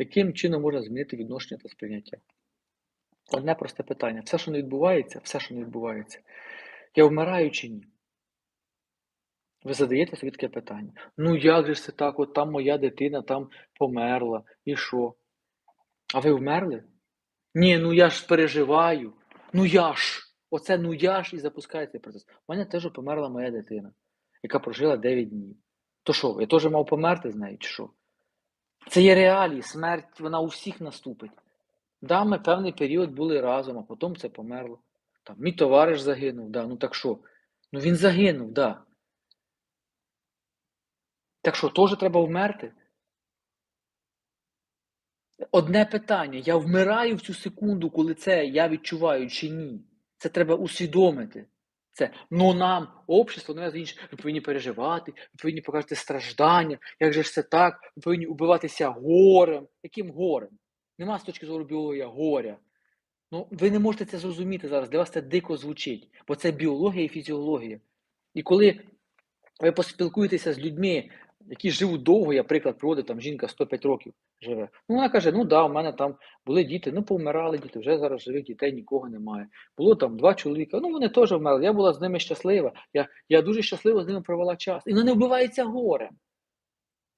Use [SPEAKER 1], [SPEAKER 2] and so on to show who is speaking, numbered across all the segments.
[SPEAKER 1] Яким чином можна змінити відношення та сприйняття? Одне просте питання. Все, що не відбувається, все, що не відбувається, я вмираю чи ні? Ви задаєте собі таке питання. Ну як же це так? От там моя дитина там померла. І що? А ви вмерли? Ні, ну я ж переживаю. Ну я ж. Оце ну я ж і запускає цей процес. У мене теж померла моя дитина, яка прожила 9 днів. То що, я теж мав померти з нею, чи що? Це є реалії, смерть, вона у всіх наступить. Да, ми певний період були разом, а потім це померло. Там, мій товариш загинув, да, ну так що? Ну він загинув, да. Так що, теж треба вмерти? Одне питання: я вмираю в цю секунду, коли це я відчуваю чи ні? Це треба усвідомити. Це ну нам, общество, ну інше, ви повинні переживати, ви повинні показати страждання. Як же ж це так? Ви повинні убиватися горем. Яким горем? Нема з точки зору біології горя. Ну, ви не можете це зрозуміти зараз. Для вас це дико звучить, бо це біологія і фізіологія. І коли ви поспілкуєтеся з людьми, які живуть довго, я приклад приводив, там жінка 105 років живе. Ну, вона каже: ну да, у мене там були діти, ну повмирали діти, вже зараз живих дітей нікого немає. Було там два чоловіка, ну вони теж вмерли. Я була з ними щаслива. Я, я дуже щасливо з ними провела час. І вона не вбивається горем.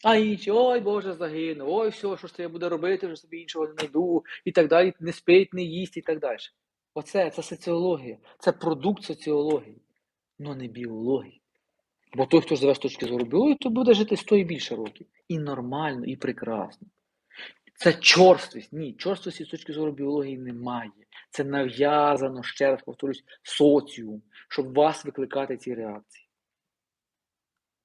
[SPEAKER 1] А інші, ой Боже, загинув, ой, все, що ж це я буду робити, вже собі іншого не знайду, і так далі, не спить, не їсть, і так далі. Оце це соціологія, це продукт соціології, але не біології. Бо той, хто живе з точки зору біології, то буде жити 100 і більше років. І нормально, і прекрасно. Це чорствість. Ні, чорствості з точки зору біології немає. Це нав'язано, ще раз повторюсь, соціум, щоб вас викликати ці реакції.